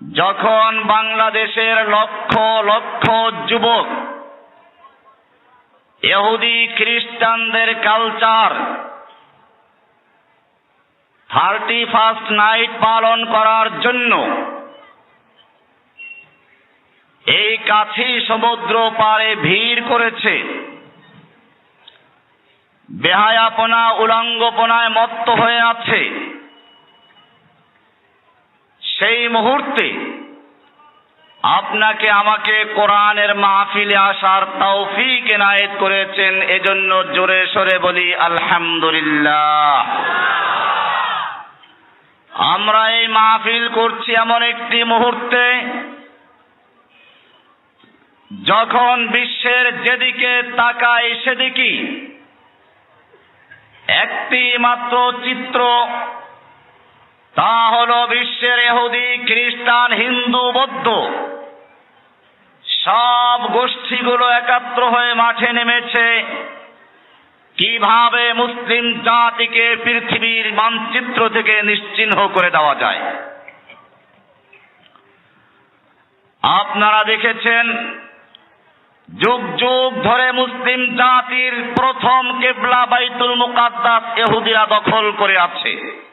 যখন বাংলাদেশের লক্ষ লক্ষ যুবক এহুদি খ্রিস্টানদের কালচার থার্টি ফার্স্ট নাইট পালন করার জন্য এই কাছি সমুদ্র পারে ভিড় করেছে। বেহায়াপনা, উলঙ্গপনায় মত্ত হয়ে আছে। সেই মুহূর্তে আপনাকে আমাকে কোরআনের মাহফিলে আসার তৌফিক এনায়েত করেছেন, এজন্য জোরে সরে বলি আলহামদুলিল্লাহ। আমরা এই মাহফিল করছি এমন একটি মুহূর্তে, যখন বিশ্বের যেদিকে তাকায় সেদিকে একটি মাত্র চিত্র তা হল বিশ্বের এহুদি খ্রিস্টান, হিন্দু, বৌদ্ধ। সব গোষ্ঠীগুলো একাত্র হয়ে মাঠে নেমেছে। কীভাবে মুসলিম জাতিকে পৃথিবীর মানচিত্র থেকে নিশ্চিহ্ন করে দেওয়া যায়? আপনারা দেখেছেন, যুগ যুগ ধরে মুসলিম জাতির প্রথম কেবলা বাইতুল মুকাদ্দাস এহুদিরা দখল করে আছে।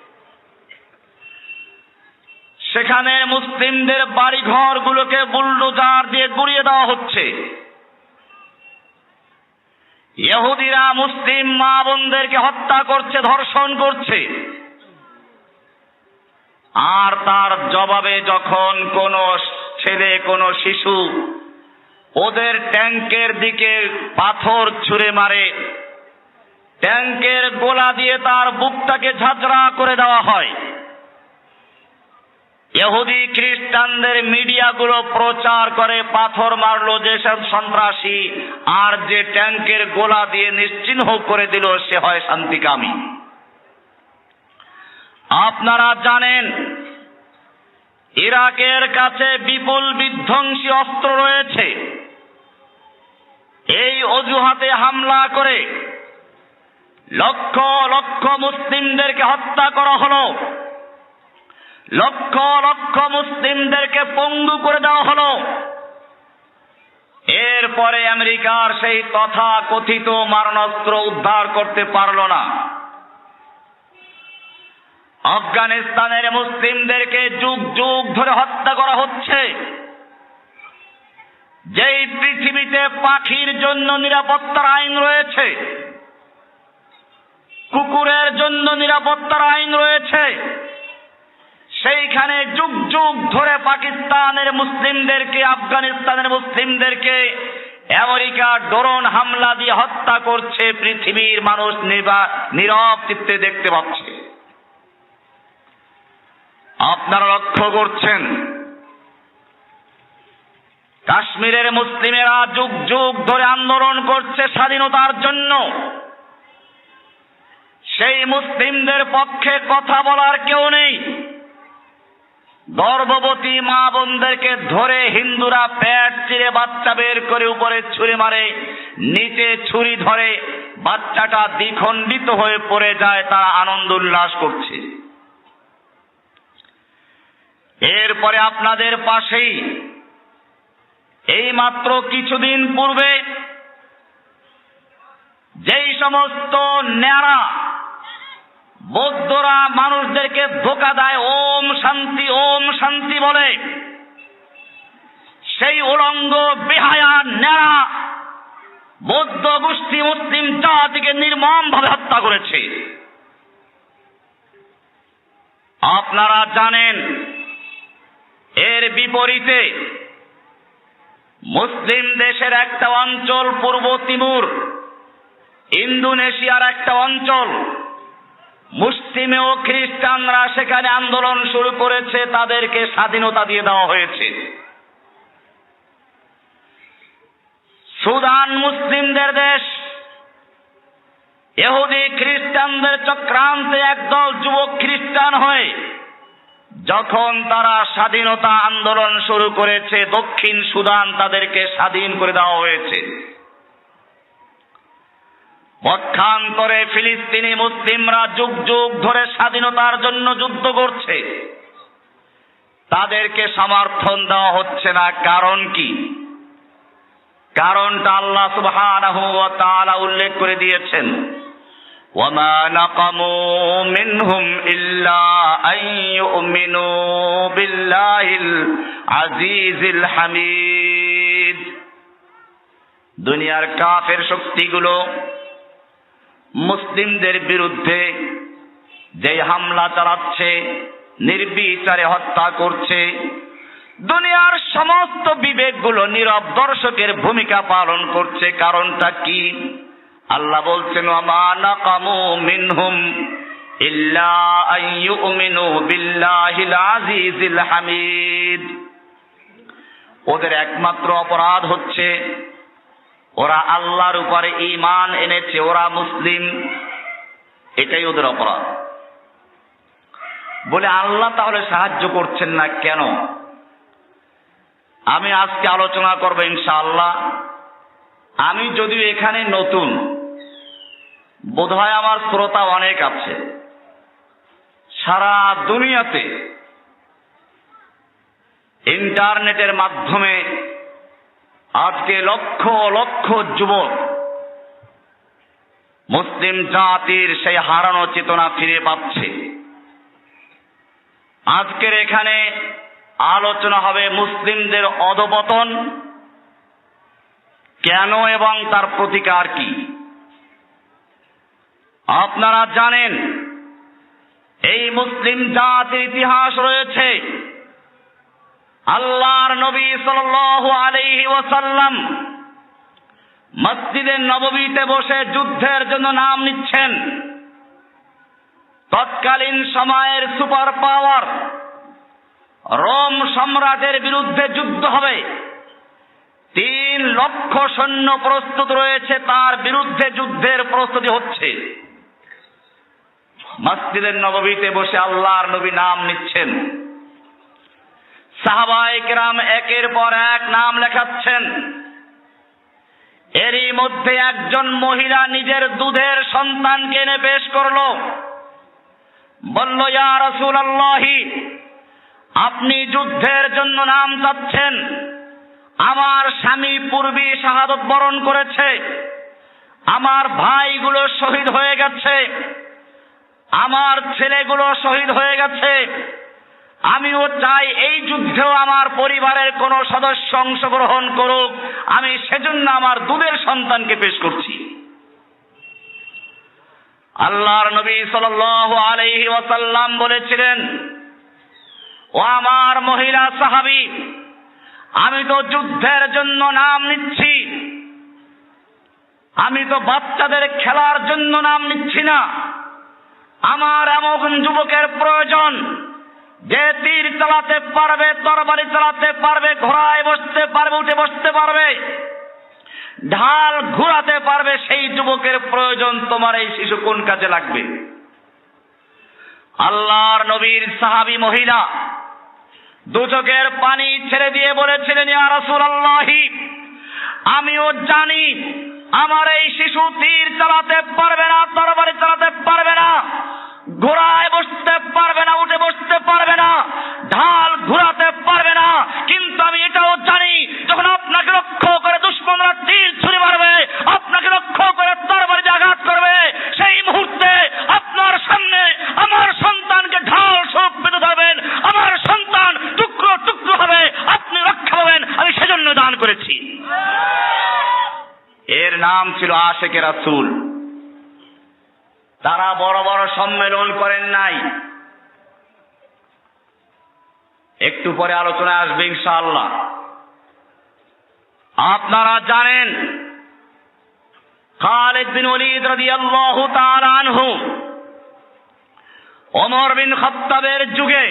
সেখানে মুসলিমদের বাড়িঘর গুলোকে বুলডোজার দিয়ে গুড়িয়ে দেওয়া হচ্ছে। ইহুদিরা মুসলিম মা বোনদেরকে হত্যা করছে, ধর্ষণ করছে। আর তার জবাবে যখন কোন ছেলে, কোন শিশু ওদের ট্যাঙ্কের দিকে পাথর ছুঁড়ে মারে, ট্যাঙ্কের গোলা দিয়ে তার বুকটাকে ঝাঁঝরা করে দেওয়া হয়। ইহুদি খ্রিস্টানদের মিডিয়াগুলো প্রচার করে পাথর মারলো যেসব সন্ত্রাসী, আর যে ট্যাঙ্কের গোলা দিয়ে নিশ্চিহ্ন করে দিল, সে হয় শান্তিকামী। আপনারা জানেন, ইরাকের কাছে বিপুল বিধ্বংসী অস্ত্র রয়েছে। এই অজুহাতে হামলা করে লক্ষ লক্ষ মুসলিমদেরকে হত্যা করা হলো। লক্ষ লক্ষ মুসলিমদেরকে পঙ্গু করে দেওয়া হলো। এরপরে আমেরিকার সেই তথা কথিত মারণাস্ত্র উদ্ধার করতে পারল না। আফগানিস্তানের মুসলিমদেরকে যুগ যুগ ধরে হত্যা করা হচ্ছে। যেই পৃথিবীতে পাখির জন্য নিরাপত্তার আইন রয়েছে, কুকুরের জন্য নিরাপত্তার আইন রয়েছে সেইখানে যুগ যুগ ধরে পাকিস্তানের মুসলিমদেরকে, আফগানিস্তানের মুসলিমদেরকে আমেরিকা ড্রোন হামলা দিয়ে হত্যা করছে, পৃথিবীর মানুষ নীরব চিত্তে দেখতে পাচ্ছে। আপনারা লক্ষ্য করছেন, কাশ্মীরের মুসলিমেরা যুগ যুগ ধরে আন্দোলন করছে স্বাধীনতার জন্য। সেই মুসলিমদের পক্ষে কথা বলার কেউ নেই। গর্ভবতী মা বোনদেরকে ধরে হিন্দুরা প্যাট চিরে বাচ্চা বের করে উপরে ছুরি মারে, নিচে ছুরি ধরে বাচ্চাটা দ্বিখণ্ডিত হয়ে পড়ে যায়, তারা আনন্দ উল্লাস করছে। এরপরে আপনাদের পাশেই এই মাত্র কিছুদিন পূর্বে যেই সমস্ত ন্যাড়া বৌদ্ধরা মানুষদেরকে ধোকা দেয়, ওম শান্তি ওম শান্তি বলে। সেই উলঙ্গ, বেহায়া, ন্যাড়া বৌদ্ধ গোষ্ঠী মুসলিম জাতিকে নির্মম ভাবে হত্যা করেছে। আপনারা জানেন, এর বিপরীতে মুসলিম দেশের একটা অঞ্চল পূর্ব তিমুর, ইন্দোনেশিয়ার একটা অঞ্চল। মুসলিম ও খ্রিস্টানরা সেখানে আন্দোলন শুরু করেছে, তাদেরকে স্বাধীনতা দিয়ে দেওয়া হয়েছে। সুদান মুসলিমদের দেশ। এহুদি খ্রিস্টানদের চক্রান্তে একদল যুবক খ্রিস্টান হয়ে যখন তারা স্বাধীনতা আন্দোলন শুরু করেছে, দক্ষিণ সুদান তাদেরকে স্বাধীন করে দেওয়া হয়েছে। পক্ষান্তরে ফিলিস্তিনি মুসলিমরা যুগ যুগ ধরে স্বাধীনতার জন্য যুদ্ধ করছে তাদেরকে সমর্থন দেওয়া হচ্ছে না কারণ কি কারণটা আল্লাহ সুবহানাহু ওয়া তাআলা উল্লেখ করে দিয়েছেন وما نقموا منهم إلا أن يؤمنوا بالله العزيز الحميد দুনিয়ার কাফের শক্তিগুলো মুসলিমদের বিরুদ্ধে যে হামলা চালাচ্ছে, নির্বিচারে হত্যা করছে, দুনিয়ার সমস্ত বিবেকগুলো নীরব দর্শকের ভূমিকা পালন করছে। কারণটা কি? আল্লাহ বলছেন মিনহুম ইল্লা আন ইউমিনু বিল্লাহিল আজিজিল হামিদ। ওদের একমাত্র অপরাধ হচ্ছে ওরা আল্লাহর উপরে ঈমান এনেছে, ওরা মুসলিম। এটাই ওদের অপরাধ। বলে, আল্লাহ তাহলে সাহায্য করছেন না কেন? আমি আজকে আলোচনা করব ইনশাআল্লাহ। আমি যদিও এখানে নতুন, বোধহয় আমার শ্রোতা অনেক আছে। সারা দুনিয়াতে ইন্টারনেটের মাধ্যমে আজকে লক্ষ লক্ষ যুবক মুসলিম জাতির সেই হারানো চেতনা ফিরে পাচ্ছে। আজকের এখানে আলোচনা হবে মুসলিমদের অধপতন কেন এবং তার প্রতিকার কি? আপনারা জানেন, এই মুসলিম জাতির ইতিহাস রয়েছে। আল্লাহর নবী সাল্লাল্লাহু আলাইহি ওয়াসাল্লাম মসজিদের নববীতে বসে যুদ্ধের জন্য নাম নিচ্ছেন। তৎকালীন সময়ের সুপার পাওয়ার রোম সম্রাটের বিরুদ্ধে যুদ্ধ হবে। তিন লক্ষ সৈন্য প্রস্তুত রয়েছে, তার বিরুদ্ধে যুদ্ধের প্রস্তুতি হচ্ছে। মসজিদের নববীতে বসে আল্লাহর নবী নাম নিচ্ছেন। সাহাবাই কেরাম একের পর এক নাম লেখাচ্ছেন। এরই মধ্যে একজন মহিলা নিজের দুধের সন্তানকে এনে পেশ করল। বলল, ইয়া রাসূলুল্লাহি, আপনি যুদ্ধের জন্য নাম চাচ্ছেন। আমার স্বামী পূর্বী শাহাদত বরণ করেছে। আমার ভাইগুলো শহীদ হয়ে গেছে। আমার ছেলেগুলো শহীদ হয়ে গেছে। আমিও চাই এই যুদ্ধেও আমার পরিবারের কোনো সদস্য অংশগ্রহণ করুক। আমি সেজন্য আমার দুধের সন্তানকে পেশ করছি। আল্লাহর নবী সাল্লাল্লাহু আলাইহি ওয়াসাল্লাম বলেছিলেন, ও আমার মহিলা সাহাবী, আমি তো যুদ্ধের জন্য নাম নিচ্ছি। আমি তো বাচ্চাদের খেলার জন্য নাম নিচ্ছি না। আমার এমন যুবকের প্রয়োজন যে তীর চালাতে পারবে, তরবারি চালাতে পারবে, ঘোড়ায় বসতে পারবে, উঠে বসতে পারবে, ঢাল ঘুরাতে পারবে, সেই যুবকের প্রয়োজন তোমার এই শিশু কোন কাজে লাগবে? আল্লাহর নবীর সাহাবী মহিলা দুচোখের পানি ছেড়ে দিয়ে বলেছিলেন আমিও জানি আমার এই শিশু তীর চালাতে পারবে না, তরবারি চালাতে পারবে না। ঘোড়ায় বসতে পারবে না, উঠে বসতে পারবে না, ঢাল ঘুরাতে পারবে না। কিন্তু আমি এটাও জানি, যখন আপনাকে লক্ষ্য করে দুশ্মনরা তীর ছুরি মারবে, আপনাকে লক্ষ্য করে তরবারি আঘাত করবে, সেই মুহূর্তে আপনার সামনে আমার সন্তানকে ঢাল স্বরূপ পেতে ধরবেন, আমার সন্তান টুকরো টুকরো হবে, আপনি রক্ষা পাবেন, আমি সেজন্য দান করেছি। এর নাম ছিল আশেকে রাসূল। তারা বড় বড় সম্মেলন করেন নাই। একটু পরে আলোচনায় আসবে ইনশাআল্লাহ। আপনারা জানেন, খালিদ বিন তাআলা আনহু বিন খাত্তাবের যুগে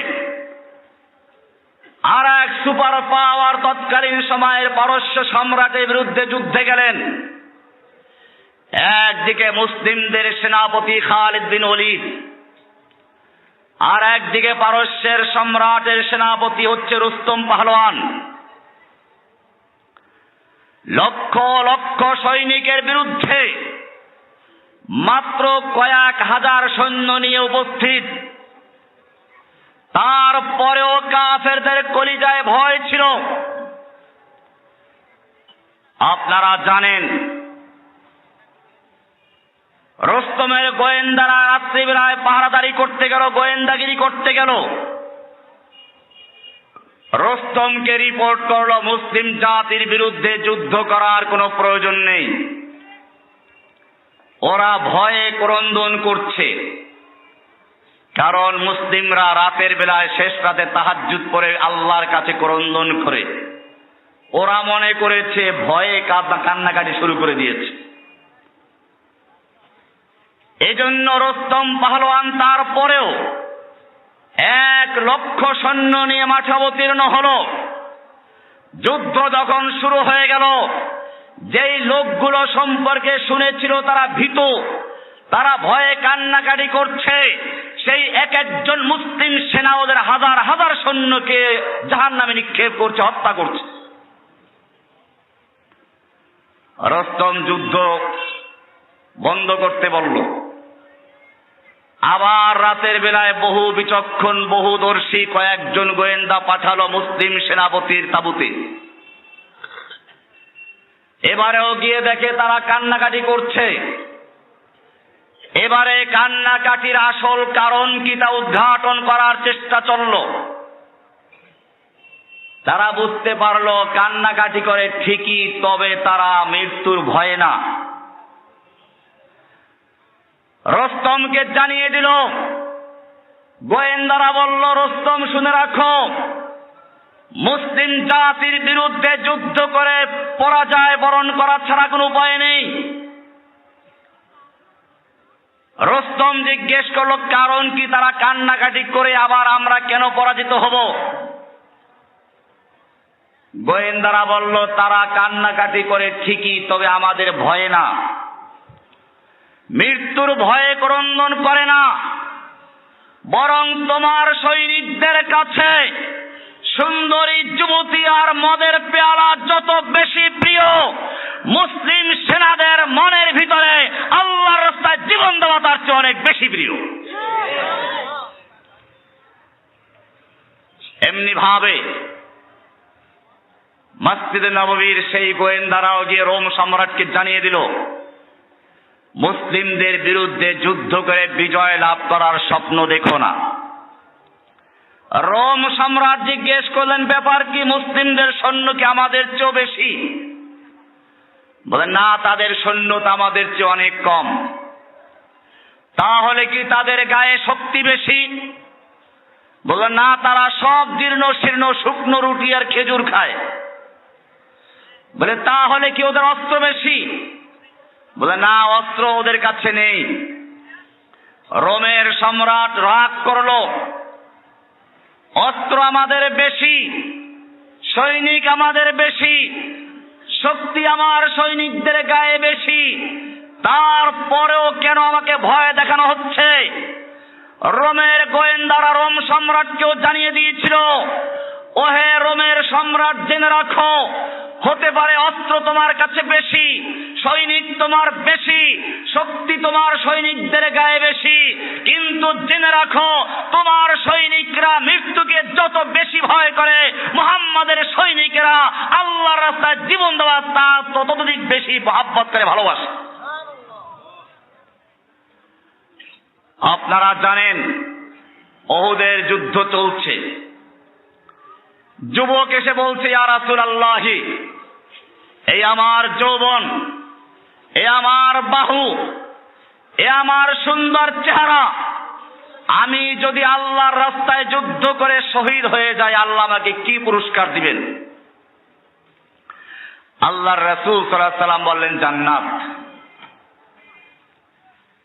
আর এক সুপার পাওয়ার তৎকালীন সময়ের পারস্য সম্রাটের বিরুদ্ধে যুদ্ধে গেলেন। একদিকে মুসলিমদের সেনাপতি খালিদ বিন ওলিদ, আর একদিকে পারস্যের সম্রাটের সেনাপতি হচ্ছে রুস্তম পাহলোয়ান লক্ষ লক্ষ সৈনিকের বিরুদ্ধে মাত্র কয়েক হাজার সৈন্য নিয়ে উপস্থিত। তারপরেও কাফেরদের কলিজায় ভয় ছিল। আপনারা জানেন রস্তমের গোয়েন্দারা রাত্রিবেলায় পাহারাদারি করতে গেল, গোয়েন্দাগিরি করতে গেল। রস্তমকে রিপোর্ট করল, মুসলিম জাতির বিরুদ্ধে যুদ্ধ করার কোনো প্রয়োজন নেই। ওরা ভয়ে ক্রন্দন করছে। কারণ মুসলিমরা রাতের বেলায় শেষ রাতে তাহাজ্জুদ করে আল্লাহর কাছে ক্রন্দন করে। ওরা মনে করেছে ভয়ে কান্নাকাটি শুরু করে দিয়েছে। এজন্য রস্তম পাহলোয়ান তারপরেও এক লক্ষ সৈন্য নিয়ে মাঠে অবতীর্ণ হল। যুদ্ধ যখন শুরু হয়ে গেল, যেই লোকগুলো সম্পর্কে শুনেছিল তারা ভীত, তারা ভয়ে কান্নাকাটি করছে। সেই এক একজন মুসলিম সেনা ওদের হাজার হাজার সৈন্যকে জাহান নামে নিক্ষেপ করছে, হত্যা করছে। রস্তম যুদ্ধ বন্ধ করতে বলল আবার রাতের বেলায় বহু বিচক্ষণ বহুদর্শী কয়েকজন গোয়েন্দা পাঠালো মুসলিম সেনাপতির তাবুতে। এবারেও গিয়ে দেখে তারা কান্নাকাটি করছে। এবারে কান্নাকাটির আসল কারণ কি তা উদ্ঘাটন করার চেষ্টা চলল। তারা বুঝতে পারল কান্নাকাটি করে ঠিকই, তবে তারা মৃত্যুর ভয়ে না। রস্তমকে জানিয়ে দিল, গোয়েন্দারা বলল, রস্তম শুনে রাখো, মুসলিম জাতির বিরুদ্ধে যুদ্ধ করে পরাজয় বরণ করা ছাড়া কোনো উপায় নেই। রস্তম জিজ্ঞেস করল, কারণ কি তারা কান্নাকাটি করে আবার আমরা কেন পরাজিত হব? গোয়েন্দারা বলল, তারা কান্নাকাটি করে ঠিকই, তবে আমাদের ভয়ে না। মৃত্যুর ভয়ে ক্রন্দন করে না। বরং তোমার সৈনিকদের কাছে সুন্দরী যুবতী আর মদের পেয়ালা যত বেশি প্রিয়, মুসলিম সেনাদের মনের ভিতরে আল্লাহর রাস্তায় জীবন দেওয়া তার চেয়ে অনেক বেশি প্রিয়। এমনি ভাবে মসজিদে নববীর সেই গোয়েন্দারাও গিয়ে রোম সম্রাটকে জানিয়ে দিল মুসলিমদের বিরুদ্ধে যুদ্ধ করে বিজয় লাভ করার স্বপ্ন দেখো না। রোম সম্রাট জিজ্ঞেস করলেন, ব্যাপার কি? মুসলিমদের সৈন্য কি আমাদের চেয়েও বেশি? বলেন, না, তাদের সৈন্যতা আমাদের চেয়ে অনেক কম। তাহলে কি তাদের গায়ে শক্তি বেশি? বললেন না, তারা সব জীর্ণ শীর্ণ শুকনো রুটি আর খেজুর খায়। বলে, তাহলে কি ওদের অস্ত্র বেশি? বলে, না, অস্ত্র ওদের কাছে নেই। রোমের সম্রাট রাগ করল, অস্ত্র আমাদের বেশি, সৈনিক আমাদের বেশি, শক্তি আমার সৈনিকদের গায়ে বেশি, তারপরেও কেন আমাকে ভয় দেখানো হচ্ছে? রোমের গোয়েন্দারা রোম সম্রাটকেও জানিয়ে দিয়েছিল, ওহে রোমের সম্রাট, জেনে রাখো হতে পারে অস্ত্র তোমার কাছে বেশি, সৈনিক তোমার বেশি, শক্তি তোমার সৈনিকদের গায়ে বেশি, কিন্তু জেনে রাখো, তোমার সৈনিকরা মৃত্যুকে যত বেশি ভয় করে, মোহাম্মদের সৈনিকেরা আল্লাহর রাস্তায় জীবন দেওয়া তা ততদিক বেশি মহাব্বত করে ভালোবাসে। আপনারা জানেন, অহুদের যুদ্ধ চলছে। যুবক এসে বলছে ইয়ারাসুল আল্লাহি এই আমার যৌবন, এ আমার বাহু, এ আমার সুন্দর চেহারা, আমি যদি আল্লাহর রাস্তায় যুদ্ধ করে শহীদ হয়ে যায় আল্লাহ আমাকে কি পুরস্কার দিবেন? আল্লাহর রসুল সাল্লাম বললেন, জান্নাত।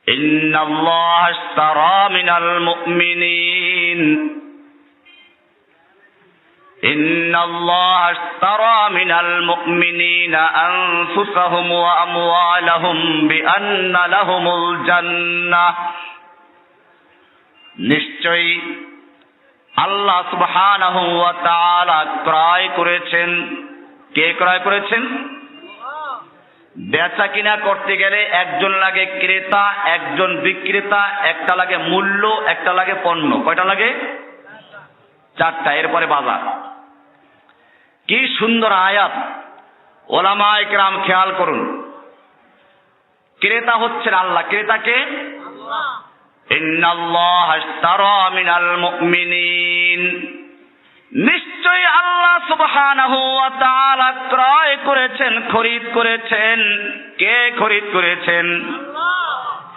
ইন্নাল্লাহ সারা মিনাল মুমিনিন। إن الله اشترى من المؤمنين أنفسهم وأموالهم بأن لهم الجنة নিশ্চয়ই আল্লাহ সুবহানাহু ওয়া তাআলা ক্রয় করেছেন কে ক্রয় করেছেন বেচা কিনা করতে গেলে একজন লাগে ক্রেতা একজন বিক্রেতা একটা লাগে মূল্য একটা লাগে পণ্য কয়টা লাগে চারটা এরপরে বাজার কি সুন্দর আয়াত। ওলামা একরাম খেয়াল করুন। ক্রেতা হচ্ছেন আল্লাহ। ক্রেতাকে নিশ্চয়ই আল্লাহ তাআলা ক্রয় করেছেন খরিদ করেছেন। কে খরিদ করেছেন?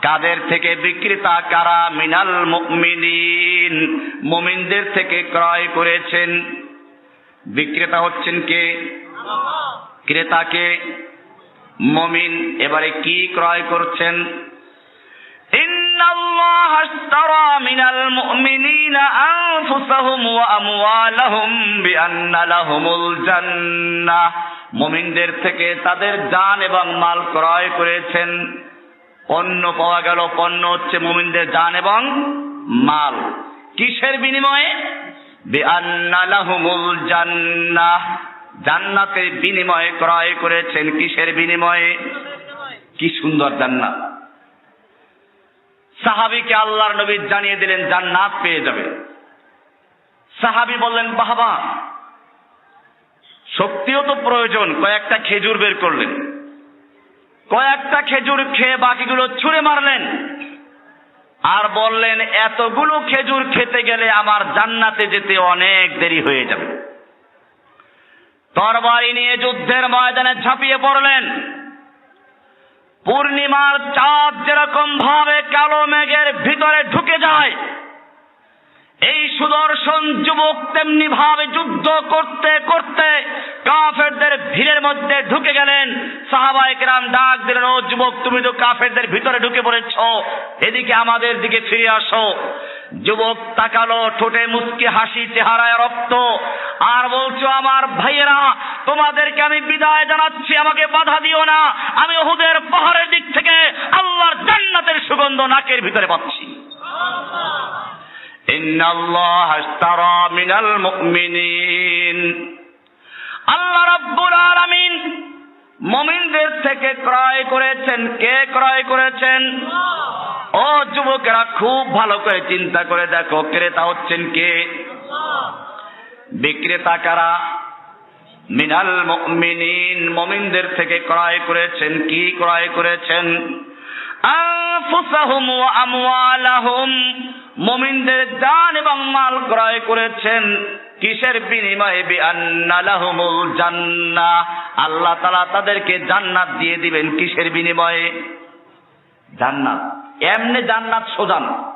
কাদের থেকে? বিক্রেতা কারা? মিনাল মুমিনিন। মুমিনদের থেকে ক্রয় করেছেন। বিক্রেতা হচ্ছেন কে? ক্রেতাকে মমিন। এবারে কি ক্রয় করছেন? মমিনদের থেকে তাদের জান এবং মাল ক্রয় করেছেন। পণ্য পাওয়া গেল, পণ্য হচ্ছে মমিনদের জান এবং মাল। কিসের বিনিময়ে? জান্নাতের বিনিময়ে ক্রয় করেছেন কিসের বিনিময়ে? কি সুন্দর জান্নাত। সাহাবিকে আল্লাহর নবী জানিয়ে দিলেন, জান্নাত পেয়ে যাবে। সাহাবি বললেন, বাহবা শক্তিও তো প্রয়োজন, কয়েকটা খেজুর বের করলেন। কয়েকটা খেজুর খেয়ে বাকিগুলো ছুঁড়ে মারলেন। আর বললেন, এতগুলো খেজুর খেতে গেলে আমার জান্নাতে যেতে অনেক দেরি হয়ে যাবে। তরবারি নিয়ে যুদ্ধের ময়দানে ঝাঁপিয়ে পড়লেন। পূর্ণিমার চাঁদ যেরকম ভাবে কালো মেঘের ভিতরে ঢুকে যায় এই সুদর্শন যুবক তেমনি ভাবে যুদ্ধ করতে করতে কাফেরদের ভিড়ের মধ্যে ঢুকে গেলেন। সাহাবাইকেরাম ডাক দিলেন, ও যুবক, তুমি তো কাফেরদের ভিতরে ঢুকে পড়েছ। এদিকে আমাদের দিকে ফিরে আসো। যুবক তাকালো, ঠোঁটে মুসকি হাসি, চেহারায় রক্ত। আর বলছো আমার ভাইয়েরা, তোমাদেরকে আমি বিদায় জানাচ্ছি, আমাকে বাধা দিও না। আমি ওহুদের পাহাড়ের দিক থেকে আল্লাহর জান্নাতের সুগন্ধ নাকের ভিতরে পাচ্ছি। إن الله اشترى من المؤمنين আল্লাহ রাব্বুল আলামিন মুমিনদের থেকে ক্রয় করেছেন কে ক্রয় করেছেন ও যুবকেরা খুব ভালো করে চিন্তা করে দেখো ক্রেতা হচ্ছেন কে বিক্রেতা কারা মিনাল মুমিনিন মুমিনদের থেকে ক্রয় করেছেন কি ক্রয় করেছেন আনফুসাহুম ওয়া আমওয়ালাহুম মুমিনদের জান এবং মাল ক্রয় করেছেন কিসের বিনিময়ে? বিআন্না লাহুমুল জান্নাহ আল্লাহ তাআলা তাদেরকে জান্নাত দিয়ে দিবেন কিসের বিনিময়ে? জান্নাত। এমনি জান্নাত সোজা না।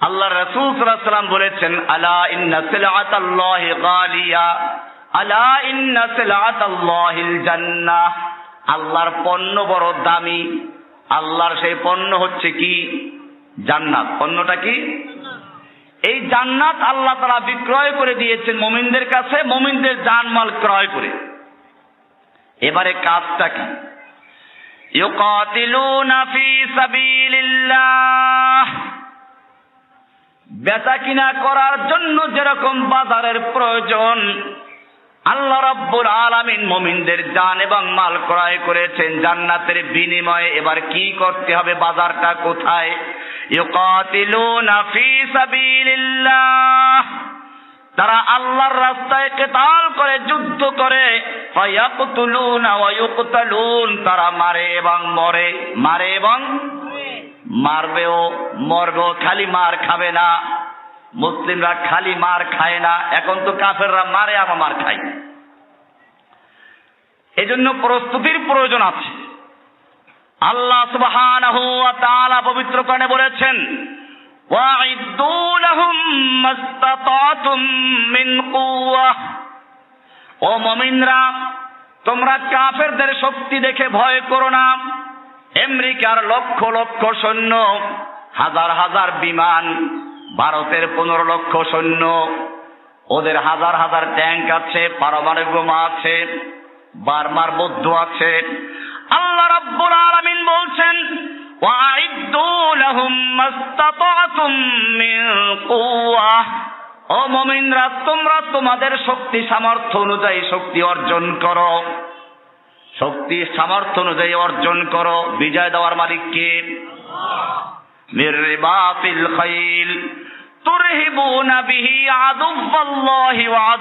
আল্লাহ রাসূল সাল্লাল্লাহু বলেছেন, আলা ইন্না সিলআতাল্লাহি গালিয়া। আলা ইন্না সিলআতাল্লাহিল জান্নাহ আল্লাহর পণ্য বড় দামি। আল্লাহর সেই পণ্য হচ্ছে কি? জান্নাত। পণ্যটা কি? এই জান্নাত আল্লাহ তারা বিক্রয় করে দিয়েছেন মোমিনদের কাছে, মোমিনদের জানমাল ক্রয় করে। এবারে কাজটা কি? বেচা কিনা করার জন্য যেরকম বাজারের প্রয়োজন আল্লাহ রাব্বুল আলামিন মুমিনদের জান এবং মাল ক্রয় করেছেন জান্নাতের বিনিময়ে। এবার কি করতে হবে? বাজারটা কোথায়? ইউকাতিলুনা ফি সাবিলিল্লাহ। তারা আল্লাহর রাস্তায় কেতাল করে যুদ্ধ করে। তারা মারে এবং মরে। মারে এবং মারবেও মরবেও খালি মার খাবে না। মুসলিমরা খালি মার খায় না, এখন তো কাফেররা মারে, আবার মার খায়। এজন্য প্রস্তুতির প্রয়োজন আছে। আল্লাহ তাআলা পবিত্র কোরআনে বলেছেন ও মুমিনরা, তোমরা কাফেরদের শক্তি দেখে ভয় করো না। আমেরিকার লক্ষ লক্ষ সৈন্য, হাজার হাজার বিমান ভারতের পনেরো লক্ষ সৈন্য। ওদের হাজার হাজার ট্যাঙ্ক আছে, পারমাণবিক বোমা আছে, বার্মার বৌদ্ধ আছে। আল্লাহ রাব্বুল আলামিন বলছেন ওয়াইদ্দু লাহুম মাস্তাতাতুম মিন কুওয়াহ ও মুমিনরা, তোমরা তোমাদের শক্তি সামর্থ্য অনুযায়ী শক্তি অর্জন করো। শক্তি সামর্থ্য অনুযায়ী অর্জন করো। বিজয় দেওয়ার মালিক কে মির রিবাতিল খাইল তুরহিবুনা বিহি আদুব্বাল্লাহি ওয়া